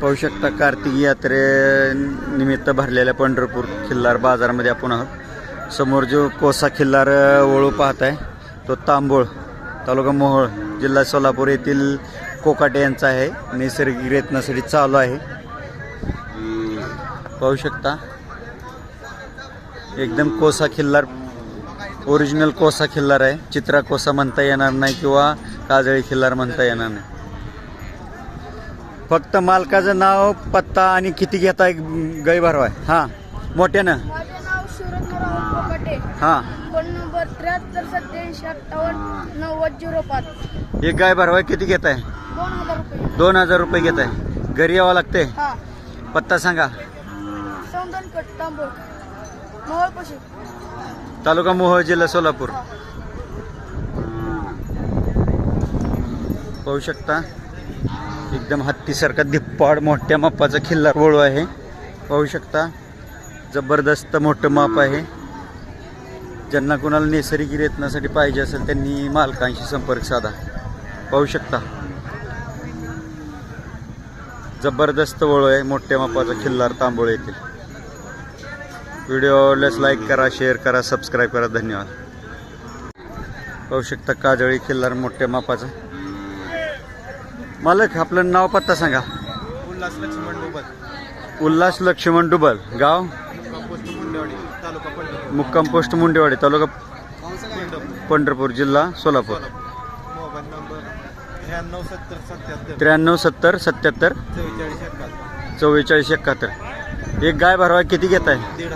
पाहू शकता कार्तिक यात्रे निमित्त भरलेल्या पंढरपूर खिल्लार बाजारामध्ये आपण आहोत. समोर जो कोसा खिल्लार ओळू वळू पाहत आहे तो तांबोळ तालुका मोहोळ जिल्हा सोलापूर येथील कोकाटे यांचा आहे. नैसर्गिक रेतनासाठी चालू आहे. पाहू शकता. एकदम कोसा खिल्लार ओरिजिनल कोसा खिल्लार आहे. चित्रा कोसा म्हणता येणार नाही किंवा काजळी खिल्लार म्हणता येणार नाही. फक्त मालकाचं नाव पत्ता आणि किती घेताय गाई भरवाय. हां मोठ्यानं. माझे नाव हां. फोन नंबर त्र्याहत्तर सत्याऐंशी अठ्ठावन्न नव्वद झिरो पाच. एक गाय भरवाय किती घेताय? दोन हजार रुपये. दोन हजार रुपये घेताय. घरी यावं लागते हा. पत्ता सांगा. सौंदनकट तांबोळ. मोहोळपाशी तालुका मोहोळ जिल्हा सोलापूर. पाहू शकता. एकदम हत्तीसारखा धिप्पाड मोठ्या मापाचा खिल्लार वळू आहे. पाहू शकता जबरदस्त मोठं माप आहे. ज्यांना कोणाला नैसर्गिक रेतनासाठी पाहिजे असेल त्यांनी मालकांशी संपर्क साधा. पाहू शकता. जबरदस्त वळू आहे मोठ्या मापाचा खिल्लार तांबोळ येथील व्हिडिओ आवडल्यास लाईक करा शेअर करा सबस्क्राईब करा. धन्यवाद. पाहू शकता काजळी खिल्लार मोठ्या मापाचा. मालक आपलं नाव पत्ता सांगा. उल्हास लक्ष्मण डोबत उल्हास लक्ष्मण डुबल. गाव? मुक्काम पोस्ट मुंडेवाडी तालुका पंढरपूर. जिल्हा सोलापूर. त्र्याण्णव सत्तर सत्याहत्तर. चव्वेचाळीस एकाहत्तर. एक गाय भरवा किती घेत आहे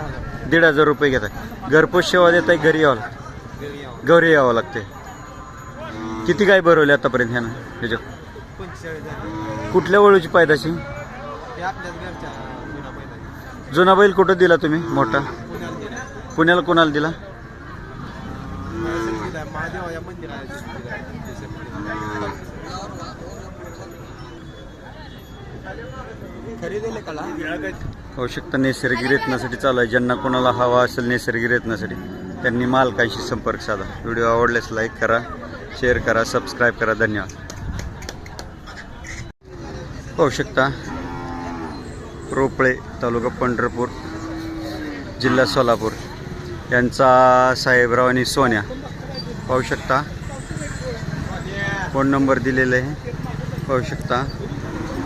दीड हजार रुपये घेत आहे घरपोच सेवा देत आहे घरी यावं लागतं. घरी यावं. घरी यावं लागते किती गाय भरवली आतापर्यंत ह्यानं? ह्याच्यात? झाले कुठल्या वळूची पायदाशी ते आपल्याच घरच्या जुना बैल कुठं दिला तुम्ही? मोठा? पुण्याला दिला. पुण्याला कोणाला दिला? खरेदीले कला. आवश्यकता नैसर्गिक रेतनासाठी चालू आहे. ज्यांना कोणाला हवा असेल नैसर्गिक रेतनासाठी त्यांनी मालकांशी संपर्क साधा. व्हिडिओ आवडल्यास लाईक करा शेअर करा सबस्क्राईब करा. धन्यवाद. पाहू शकता रोपळे तालुका पंढरपूर जिल्हा सोलापूर. यांचा साहेबराव आणि सोन्या पाहू शकता फोन नंबर दिलेला आहे. पाहू शकता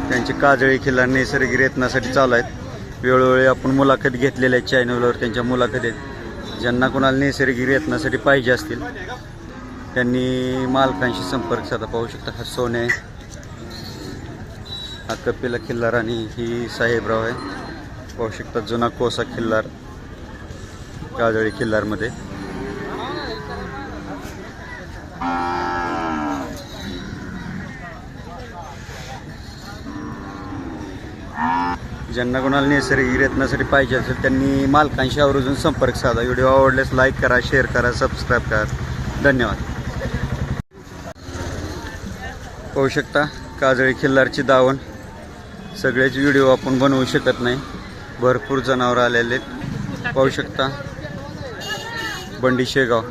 त्यांची काजळी खिल्ला नैसर्गिक रेतनासाठी चालू आहेत. वेळोवेळी आपण मुलाखत घेतलेल्या आहेत चॅनलवर त्यांच्या मुलाखतीत आहेत. ज्यांना कोणाला नैसर्गिक रेतनासाठी पाहिजे असतील त्यांनी मालकांशी संपर्क साधा. पाहू शकता हा सोने आहे. हा कपिला खिल्लार आणि ही साहेबराव आहे. पाहू शकता जुना कोसा खिल्लार काजळी खिल्लारमध्ये. ज्यांना कोणाला नैसर्गिक रत्नासाठी पाहिजे असेल त्यांनी मालकांशी आवर्जून संपर्क साधा. व्हिडिओ आवडल्यास लाईक करा शेअर करा सबस्क्राईब करा. धन्यवाद. पाहू शकता काजळी खिल्लारची दावण. सगळेच व्हिडिओ आपण बनवू शकत नाही. भरपूर जनावर आलेले आहेत. पाहू शकता. बंडी शेगाव.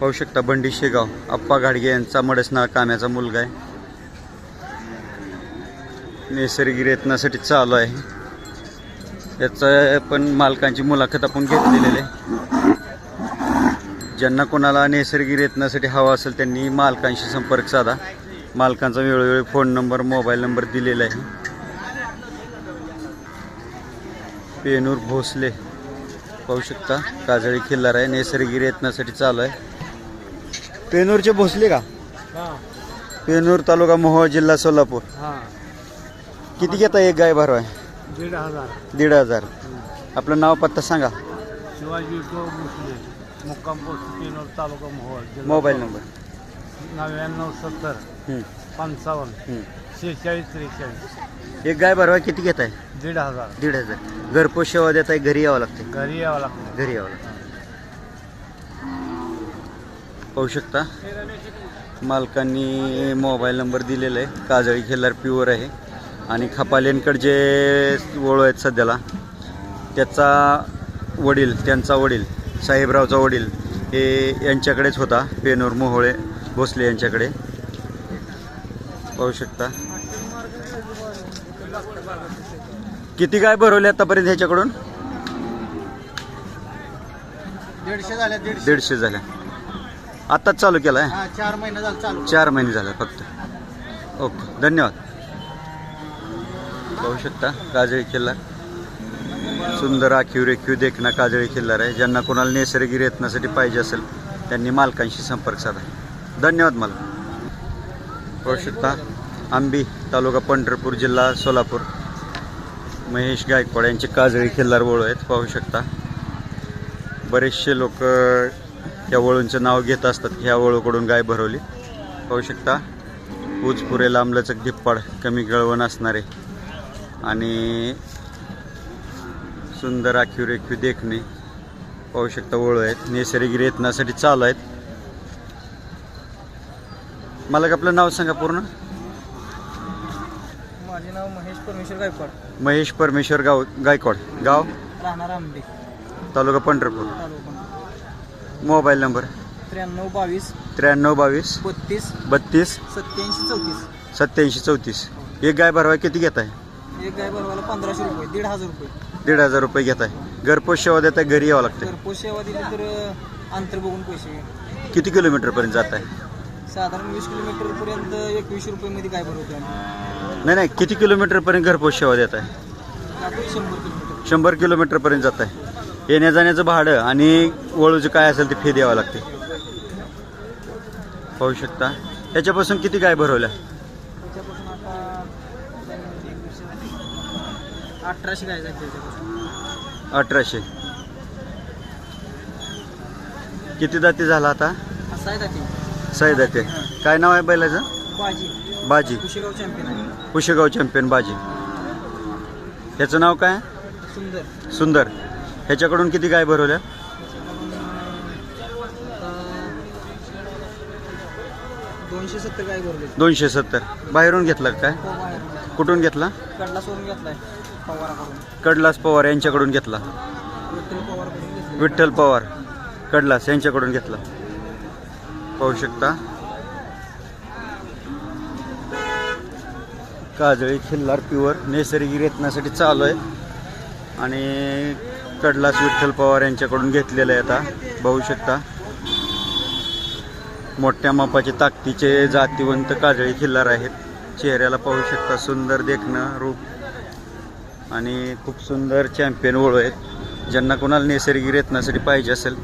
पाहू शकता बंडी शेगाव. आप्पा घाडगे यांचा मडसनाळ काम्याचा मुलगा आहे. नैसर्गिक रेतनासाठी चालू आहे. याचं पण मालकांची मुलाखत आपण घेतलेली आहे. ज्यांना कोणाला नैसर्गिक रेतनासाठी हवा असेल त्यांनी मालकांशी संपर्क साधा. मालकांचा वेळोवेळी फोन नंबर मोबाईल नंबर दिलेला आहे. पेनूर भोसले पाहू शकता काजळी खिल्लार आहे नैसर्गिक रेतनासाठी चालू आहे. पेनूरचे भोसले का? हां. पेनूर तालुका मोहोळ जिल्हा सोलापूर. हां. किती घेता एक गाय भरवाय? दीड हजार. दीड हजार. आपलं नाव पत्ता सांगा. शिवाजी मुक्काम पोस्ट तीनवर तालुका मोहोळ मोबाईल नंबर. नव्याण्णव सत्तर. पंचावन्न. शेहेचाळीस त्रेचाळीस. एक गाय भरवाय किती घेत आहे? दीड हजार. दीड हजार. घरपोच सेवा देत आहे घरी यावं लागते. घरी यावं लागतं. घरी यावं लागतं. पाहू शकता. मालकांनी मोबाईल नंबर दिलेला आहे. काजळी खेल्लार प्युअर आहे. आणि खपालेंकड जे ओळू आहेत सध्याला त्याचा वडील त्यांचा वडील साहेबरावचा वडील हे यांच्याकडेच होता. पेनूर मोहोळे भोसले यांच्याकडे. पाहू शकता. किती गाय भरवले आतापर्यंत ह्याच्याकडून? दीडशे झाल्या दीडशे. झाल्या. आत्ताच चालू केला आहे चार महिने झाले चालू. चार महिने झाले फक्त. ओके धन्यवाद. पाहू शकता काजळी किल्ला. सुंदर आखीव रेखीव देखणा काजळी किल्ला आहे ज्यांना कोणाला नैसर्गिक रेतनासाठी पाहिजे असेल त्यांनी मालकांशी संपर्क साधा. धन्यवाद मला. शकता आंबी तालुका पंढरपूर जिल्हा सोलापूर. महेश गायकवाड यांचे काजळी खिल्लार वळू आहेत पाहू शकता. बरेचसे लोक या वळूंचं नाव घेत असतात ह्या वळूकडून गाय भरवली. पाहू शकता उजपुरे लांबलचक धिप्पाड कमी गळवण असणारे. आणि सुंदर आखीव रेखीव देखणे पाहू शकता वळू आहेत. नैसर्गिक रेतनासाठी चालू आहेत. मला आपलं नाव सांगा पूर्ण. माझे नाव महेश परमेश्वर गायकवाड. महेश परमेश्वर गाव गायकवाड. गाव? राहणार Ambe. Taluka Pandharpur. Taluka mobile number? त्र्याण्णव बावीस. त्र्याण्णव बावीस. बत्तीस. बत्तीस. सत्याऐंशी चौतीस. सत्याऐंशी चौतीस. एक गाय भरवा किती घेत आहे एक गाय भरवायला पंधराशे रुपये दीड हजार रुपये. दीड हजार रुपये घेत आहे घरपोच सेवा देत आहे घरी यावं लागते घरपोच सेवा दिली तर अं, अंतर बघून पैसे. किती किलोमीटरपर्यंत जात आहे साधारण वीस किलोमीटर पर्यंत एकवीसशे रुपये मध्ये काय भरवतो आम्ही? नाही नाही किती किलोमीटरपर्यंत घरपोच सेवा देत आहे? शंभर किलोमीटर. शंभर किलोमीटरपर्यंत जात आहे. येण्या जाण्याचं भाडं आणि वळूचं काय असेल ते फी द्यावं लागते. पाहू शकता. याच्यापासून किती गाय भरवल्या अठराशे अठराशे. किती जाती झाला आता? का ते काय नाव आहे बैलाचं? बाजी. बाजी. कुशेगाव चॅम्पियन आहे. कुशेगाव चॅम्पियन बाजी. ह्याचं नाव काय? सुंदर. सुंदर. ह्याच्याकडून किती गाय भरवल्या? दोनशे सत्तर भरले दोनशे सत्तर. बाहेरून घेतला का काय? हो कुठून घेतला? कडला सोडून घेतलाय पवाराकडून. कडलास पवार यांच्याकडून घेतला. विठ्ठल पवारकडून घेतले विठ्ठल पवार. कडलास यांच्याकडून घेतला. पाहू शकता. काजळी खिल्लार प्युअर नैसर्गिक रेतनासाठी चालू आहे. आणि कडलास विठ्ठल पवार यांच्याकडून घेतलेलं आहे आता. पाहू शकता. मोठ्या मापाचे ताकदीचे जातीवंत काजळी खिल्लार आहेत. चेहऱ्याला पाहू शकता सुंदर देखणं रूप. आणि खूप सुंदर चॅम्पियन ओळू आहेत. ज्यांना कोणाला नैसर्गिक रेतनासाठी पाहिजे असेल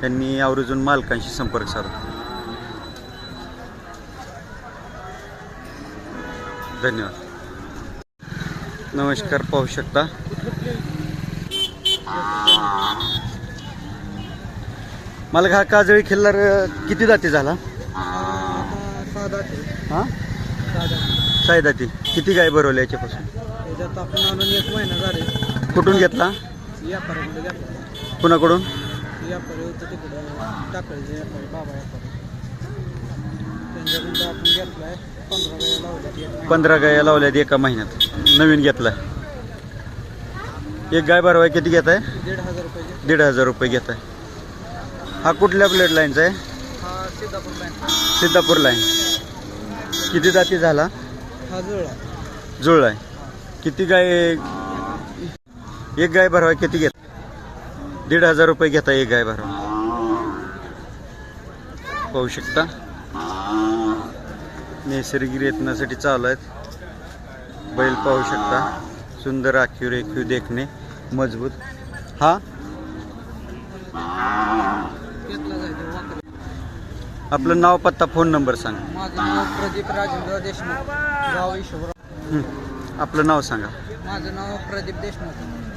त्यांनी आवर्जून मालकांशी संपर्क साधला धन्यवाद. नमस्कार पाहू शकता. मला हा काजळी खिल्लार किती जाती झाला? साधा हां? साधा सायदाती किती गाय भरवल्या याच्यापासून? त्याच्यात आपण आणून एक महिना झाले कुठून घेतला कुणाकडून व्यापारी बाबा आपण घेतलाय. पंधरा गाया लावल्यात एका महिन्यात. नवीन घेतला एक गाय भरवाय किती घेत आहे दीड हजार रुपये घेत आहे हा कुठल्या ब्लड लाईनचा आहे? सिद्धापूर लाईन किती जाती झाला? हा जुळला आहे किती गाय एक गाय भरवाय किती घेत? दीड हजार रुपये घेता एक गाय भरवा पाहू शकता. नैसर्गिक रेतनासाठी चालू आहेत. बैल पाहू शकता. सुंदर आखीव रेखीव देखणे. मजबूत. हा? आपलं नाव पत्ता फोन नंबर सांग. माझं नाव प्रदीप राजेंद्र देशमुख. गाव हं. आपलं नाव सांगा. माझं नाव प्रदीप देशमुख.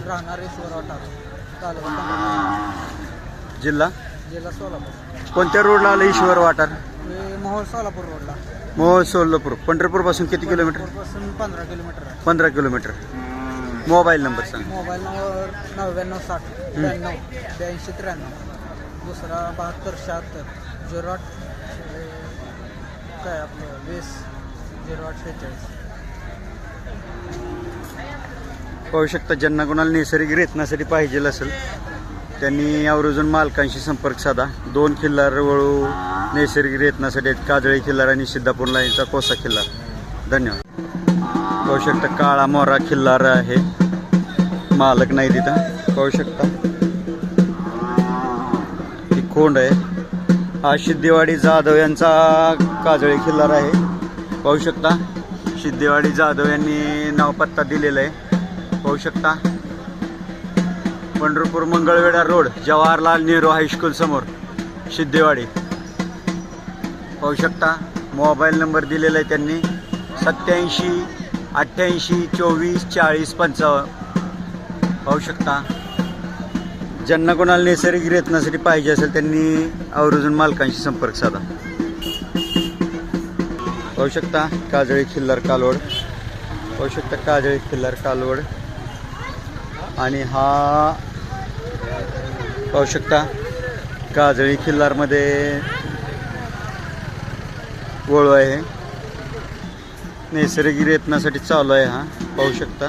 राहणार तालुका पंढरपूर, जिल्हा? जिल्हा सोलापूर. कोणत्या रोडला आलं ईश्वर वाटार? मोहोळ सोलापूर रोडला मोहोळ सोलापूर पंढरपूरपासून किती किलोमीटर? पासून पंधरा किलोमीटर आहे. पंधरा किलोमीटर. मोबाईल नंबर सांग. मोबाईल नंबर नव्याण्णव साठ ब्याण्णव ब्याऐंशी त्र्याण्णव. दुसरा बहात्तर शहात्तर झिरो आठ काय आपलं वीस झिरो आठ शेहेचाळीस पाहू शकता ज्यांना कोणाला नैसर्गिक रेतनासाठी पाहिजे असेल त्यांनी आवर्जून मालकांशी संपर्क साधा. दोन खिल्लार वळू नैसर्गिक रेतनासाठी काजळी किल्लार आणि सिद्धापूर लाईनचा कोसा किल्ला. धन्यवाद. पाहू शकता काळा मोरा खिल्लार आहे. मालक नाही तिथं. पाहू शकता. ही कोंड आहे. हा सिद्धेवाडी जाधव यांचा काजळी खिल्लार आहे. पाहू शकता. सिद्धेवाडी जाधव यांनी नावपत्ता दिलेला आहे. पाहू शकता. Pandharpur Mangalvedha road Jawaharlal Nehru high school समोर. सिद्धेवाडी पाहू शकता. मोबाईल नंबर दिलेला आहे त्यांनी. सत्याऐंशी अठ्ठ्याऐंशी चोवीस चाळीस पंचावन्न. पाहू शकता. ज्यांना कोणाला नैसर्गिक रत्नासाठी पाहिजे असेल त्यांनी आवर्जून मालकांशी संपर्क साधा. पाहू शकता काजळी खिल्लार कालवड. पाहू शकता काजळी खिल्लार कालवड. आणि हा पाहू शकता काजळी खिल्लारमध्ये वळू आहे. नैसर्गिक रेतनासाठी चालू आहे हा पाहू शकता.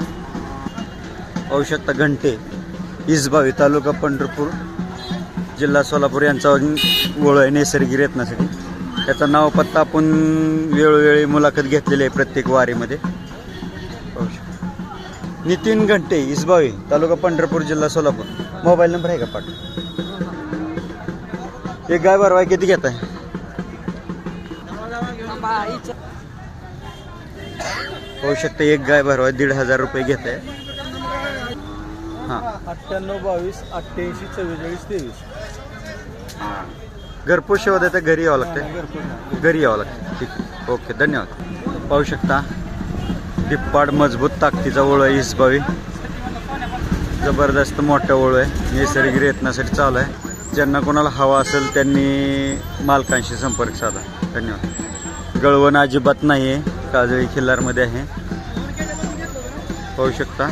पाहू शकता घंटे. इसबावी तालुका पंढरपूर जिल्हा सोलापूर यांचा वळू आहे नैसर्गिक रेतनासाठी त्याचं नाव पत्ता आपण वेळोवेळी मुलाखत घेतलेली आहे प्रत्येक वारीमध्ये. पाहू शकता. नितीन घंटे इसबावी तालुका पंढरपूर जिल्हा सोलापूर. मोबाईल नंबर आहे का पाठ एक गाय बरवाय किती घेत आहे होऊ शकतं एक गाय भरवा दीड हजार रुपये घेत. आहे हां. अठ्ठ्याण्णव बावीस अठ्ठ्याऐंशी चव्वेचाळीस तेवीस. घरपोच सेवा देता घरी यावं लागतं. घरी यावं लागतं. ठीक. ओके धन्यवाद. पाहू शकता टिप्पाड मजबूत ताकदीचा ओळ आहे इसबावी जबरदस्त मोठा ओळ आहे. नैसर्गिक रेतनासाठी चालू आहे. ज्यांना कोणाला हवा असेल त्यांनी मालकांशी संपर्क साधा. धन्यवाद. गळवण अजिबात नाही आहे काजळी खिल्लारमध्ये आहे. पाहू शकता.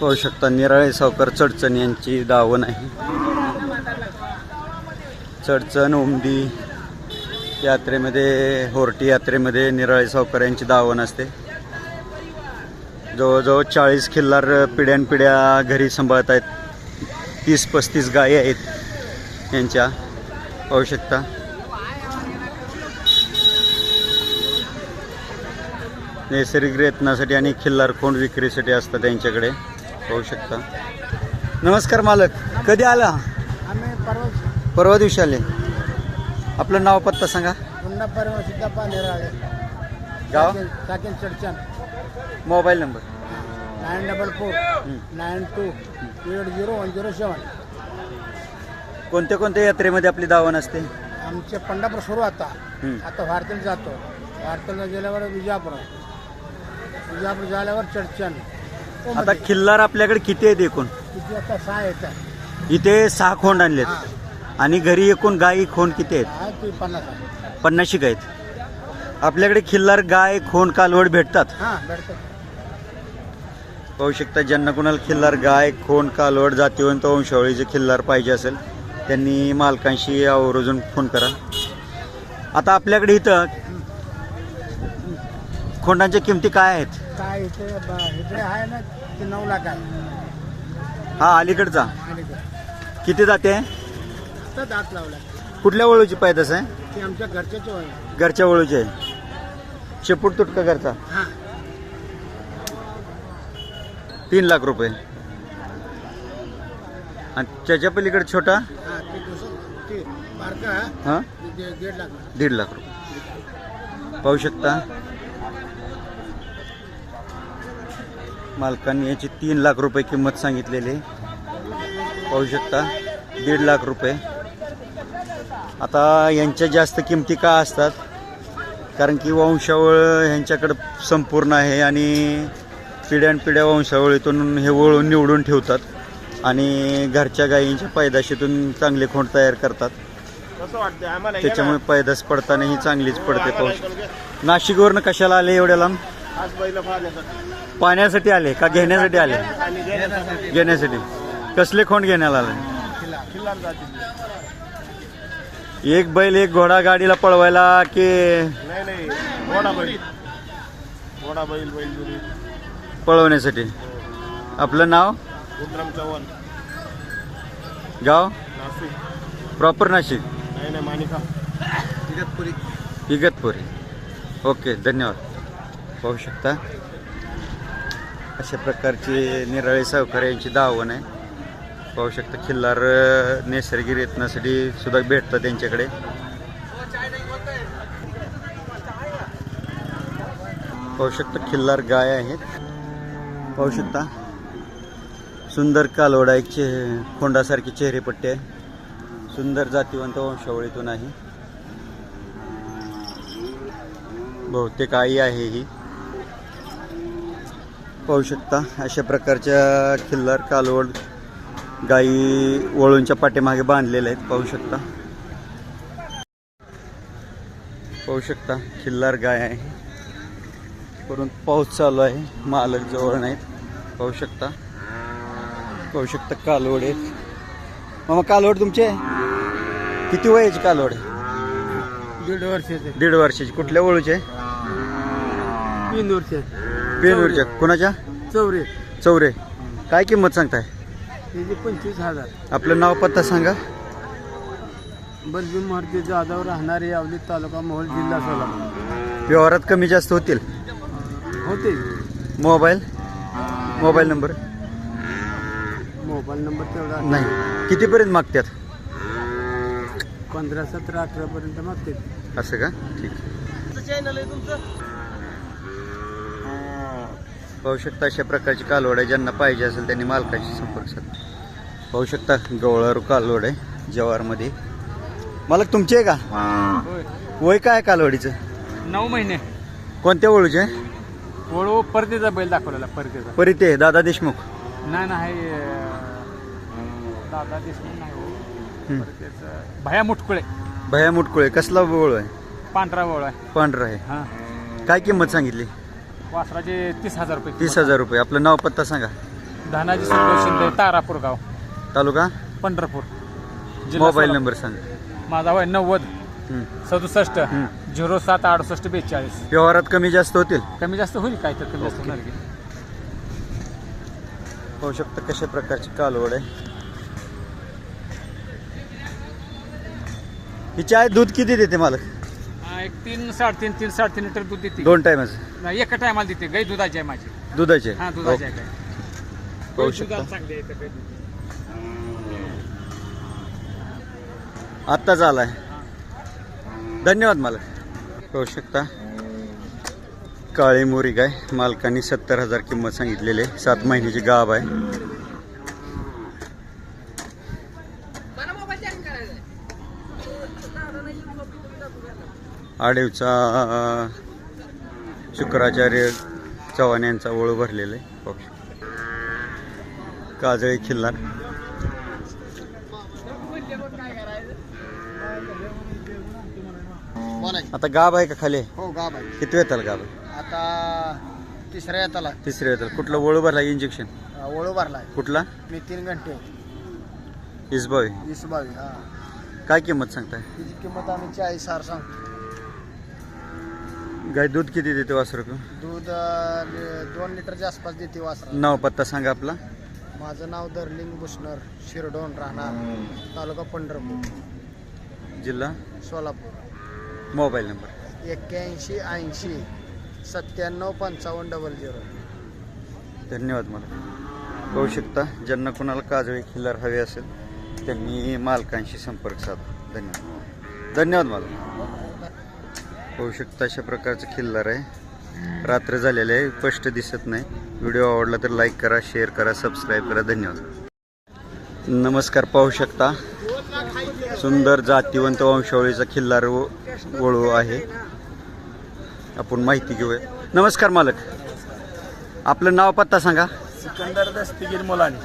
पाहू शकता निराळे सावकार चडचण यांची दावण आहे चडचण उमदी यात्रेमध्ये होर्टी यात्रेमध्ये निराळे सावकार यांची दावण असते जवळजवळ चाळीस खिल्लार पिढ्यानपिढ्या घरी सांभाळत आहेत. तीस पस्तीस गायी आहेत यांच्या. पाहू शकता. नैसर्गिक रेतनासाठी आणि खिल्लार खोंड विक्रीसाठी असतात त्यांच्याकडे पाहू शकता. नमस्कार मालक कधी आला? आम्ही परवा परवा दिवशी आले. आपलं नाव पत्ता सांगा. पुन्हा परवा सुद्धा पाणी गाव? Saken Chadchan. Mobile number. Nine double four nine two eight zero one zero seven. कोणत्या कोणत्या यात्रेमध्ये आपली दावण असते? आमचे पंढरपूर सुरू आता. हं. आता भारतीला जातो. भारतीला गेल्यावर विजापूर. विजापूर झाल्यावर चडचण. आता खिल्लार आपल्याकडे किती आहेत एकूण? किती आता सहा येतात इथे सहा खोंड आणलेत. आणि घरी एकूण गाई खोंड किती आहेत? ती पन्नास आहे पन्नाशी गाय आहेत. आपल्याकडे खिल्लार गाय खोंड कालवड भेटतात? हां भेटतात. पाहू शकता ज्यांना कोणाला खिल्लार गाय खोंड कालवड जातीवंत वंशावळीचे खिल्लार पाहिजे असेल त्यांनी मालकांशी आवर्जून फोन करा. आता आपल्याकडे इथं खोंडांच्या किमती काय आहेत? काय इथे ब- इकडे आहे ना ते नऊ लाख आहे हा अलीकडचा. आणि ते किती जाते? आता दात लावला कुठल्या वळूची पायदस आहे? ते आमच्या घरच्याच आहे. घरच्या वळूची आहे. शेपूट तुटका घरचा? हां. तीन लाख रुपये. आणि त्याच्या पलीकडे छोटा? हां ते दुसरं ते बारका हां? ते दे- दीड लाख. दीड लाख रुपये. पाहू शकता. मालकांनी याची तीन लाख रुपये किंमत सांगितलेली. पाहू शकता दीड लाख रुपये. आता यांच्या जास्त किमती का असतात? कारण की वंशावळ ह्यांच्याकडं संपूर्ण आहे आणि पिढ्यानपिढ्या वंशावळीतून हे वळून निवडून ठेवतात आणि घरच्या गायींच्या पैदाशीतून चांगले खोंड तयार करतात. त्याच्यामुळे पैदास पडताना ही चांगलीच पडते पाऊस. नाशिकवरनं कशाला आले एवढ्या लांब? पाण्यासाठी आले का घेण्यासाठी आले? घेण्यासाठी. कसले खोंड घेण्याला आले? एक बैल एक घोडा गाडीला पळवायला की नाही नाही घोडा बैल घोडा बैल बैल जुरी पळवण्यासाठी? आपलं नाव? चव्हाण. गाव? नाशिक. प्रॉपर नाशिक. नाही नाही मानिका. इगतपुरी. इगतपुरी. ओके धन्यवाद. पाहू शकता. अशा प्रकारची निराळे सावकार यांची दावण आहे. पाहू शकता खिल्लार नैसर्गिक रेतनासाठी सुद्धा भेटतं त्यांच्याकडे. पाहू शकता खिल्लार गाय आहेत. पाहू शकता. सुंदर कालवडा एक चे खोंडासारखी चेहरेपट्टी आहे. सुंदर जातीवंत वंशावळीतून आहे. बहुतेक आई आहे ही. पाहू शकता अशा प्रकारच्या खिल्लार कालवड गाई वळूंच्या पाठीमागे बांधलेल्या आहेत. पाहू शकता. पाहू शकता खिल्लार गाय आहे. परंतु पाऊस चालू आहे. मालक जवळ नाहीत. पाहू शकता. पाहू शकता कालवड आहेत. मामा कालवड तुमचे? किती वयाची कालवड दीड वर्षाचे. दीड वर्षाची. कुठल्या वळूचे तीन वर्ष पेनूरच्या कुणाच्या? चौरे. चौरे. काय किंमत सांगताय? त्याचे पंचवीस हजार. आपलं नाव पत्ता सांगा. बलबी मारुती जाधव राहणारे यावली तालुका मोहोळ जिल्हा सोलापूर. व्यवहारात कमी जास्त होतील? होते mobile? Mobile number? Mobile number तेवढा नाही. कितीपर्यंत मागतात पंधरा सतरा अठरा पर्यंत मागते असं का? ठीक. चॅनल आहे तुमचं? पाहू शकता अशा प्रकारची कालवड आहे ज्यांना पाहिजे असेल त्यांनी मालकाशी संपर्क साधा. पाहू शकता गवळारू कालवड आहे जवारमध्ये. मालक तुमचे आहे का? होय वय काय कालवडीचं? नऊ महिने. कोणत्या वळूचे वळू परतीचा बैल दाखवलेला परतीचा. परिते दादा देशमुख. नाही नाही दादा देशमुख नाही हो. हं. परतीचं. भया मुटकुळे. भया मुटकुळे कसला वळू आहे? पांढरा वळ आहे. पांढरा आहे. हां. काय किंमत सांगितली? वासराचे तीस हजार रुपये तीस हजार रुपये. आपलं नाव पत्ता सांगा. धानाजी शिंदे तारापूर गाव. तालुका? पंढरपूर. जिल्हा मोबाईल सोलापूर. नंबर सांगा. माझा वय नव्वद. हं. सदुसष्ट. झिरो सात अडुसष्ट बेचाळीस. व्यवहारात कमी जास्त होतील? कमी जास्त होईल काय तर कमी जास्त. होणार की. पाहू शकता कशा प्रकारची कालवड आहे. ही चाय दूध किती देते मला एक तीन साडेतीन तीन साडेतीन लिटर दूध देते. दोन टायमाचं नाही, एका टायमाला देते. गाई दुधाची आहे माझी. दुधाचे? हा दुधाची आहे. गाय पाहू गाई शकता. दुधाला चांगली आहे गाई दूध. आत्ताच आलाय धन्यवाद मला पाहू शकता. काळी मोरी गाय मालकांनी सत्तर हजार किंमत सांगितलेली आहे. सात महिन्याची गाभ आहे. आडीवचा शुक्राचार्य चव्हाण यांचा ओळू भरलेला आहे. शकता. काजळी खिल्लार. आता गाभ आहे का खाली? हो गाब आहे. किती गाभ आहे? आता तिसऱ्या येताला तिसऱ्या वेताल. कुठला ओळू भरला इंजेक्शन वळू भरलाय कुठला? मी तीन घंटे. इसबावी. वीस बावीस हा. काय किंमत सांगताय? तिची किंमत आम्ही चाळीस हार सांगतो. गाय दूध किती देते वासरू? दूध अं, दोन लिटरच्या आसपास देते वासरा. नाव पत्ता सांगा आपला. माझं नाव दर्लिंग बुशनर शिरडोन राहणार तालुका पंढरपूर. जिल्हा? सोलापूर. Mobile number. एक्क्याऐंशी ऐंशी सत्त्याण्णव पंचावन्न डबल झिरो. धन्यवाद मला. पाहू शकता ज्यांना कोणाला काजळी खिल्लार हवे असेल त्यांनी मालकांशी संपर्क साधा. धन्यवाद. धन्यवाद मला. पाहू शकता अशा प्रकारचं खिल्लार आहे. रात्र झालेलं आहे स्पष्ट दिसत नाही. व्हिडिओ आवडला तर लाईक करा शेअर करा सबस्क्राईब करा. धन्यवाद. नमस्कार पाहू शकता. सुंदर जातीवंत वंशावळीचा खिल्लार वळू आहे. आपण माहिती घेऊया. नमस्कार मालक. आपलं नाव पत्ता सांगा. सिकंदर दस्तगीर मुलानी.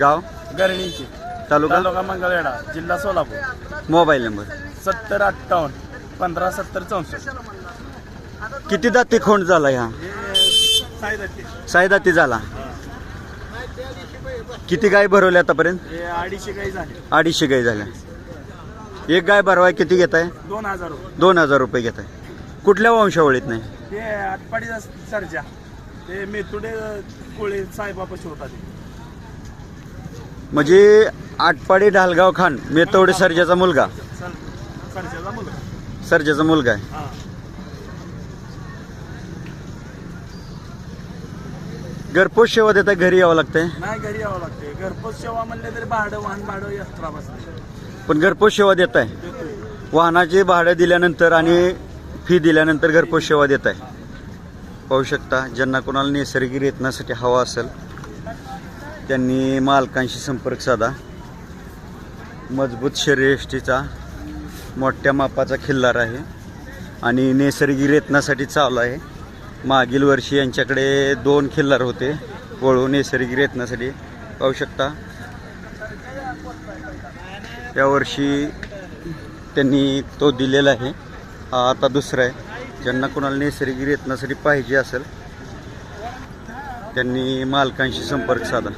गाव? गरणीची. तालुका? तालुका मंगळवेढा जिल्हा सोलापूर. Mobile number. सत्तर अठ्ठावन्न. पंधरा सत्तर चौसष्ट. किती दाती खोंड झाला ह्या? साईदत्ती. सायदाती झाला. किती गाय भरवल्या आतापर्यंत? अडीचशे काही झाले. अडीचशे गाय झाल्या. एक गाय भरवाय किती घेत आहे दोन हजार रुपये. दोन हजार रुपये घेत आहे कुठल्या वंशावळीत नाही? ते आटपाडीचा सर्जा. ते मेथुडे कोळे साहेबापाशी होता ते म्हणजे आटपाडी ढालगाव खान मेतवडे सर्जाचा मुलगा. सर सर्जाचा मुलगा. सर्जाचा मुलगा आहे. हा. घरपोच सेवा देता घरी यावं लागतंय? नाही घरी यावं लागते घरपोच सेवा म्हणले तरी भाडं वाहन भाडं बसते पण घरपोच सेवा देत आहे देतोय. वाहनाचे भाडं दिल्यानंतर आणि फी दिल्यानंतर घरपोच सेवा देत आहे पाहू शकता ज्यांना कोणाला नैसर्गिक रेतनासाठी हवा असेल त्यांनी मालकांशी संपर्क साधा. मजबूत शरीरयष्टीचा मोठ्या मापाचा खिल्लार आहे आणि नैसर्गिक रेतनासाठी चालू आहे. मागील वर्षी यांच्याकडे दोन खिल्लार होते. वळू नैसर्गिक रेतनासाठी. पाहू शकता. यावर्षी त्यांनी तो दिलेला आहे. हा आता दुसरा आहे. ज्यांना कोणाला नैसर्गिक रेतनासाठी पाहिजे असेल त्यांनी मालकांशी संपर्क साधा.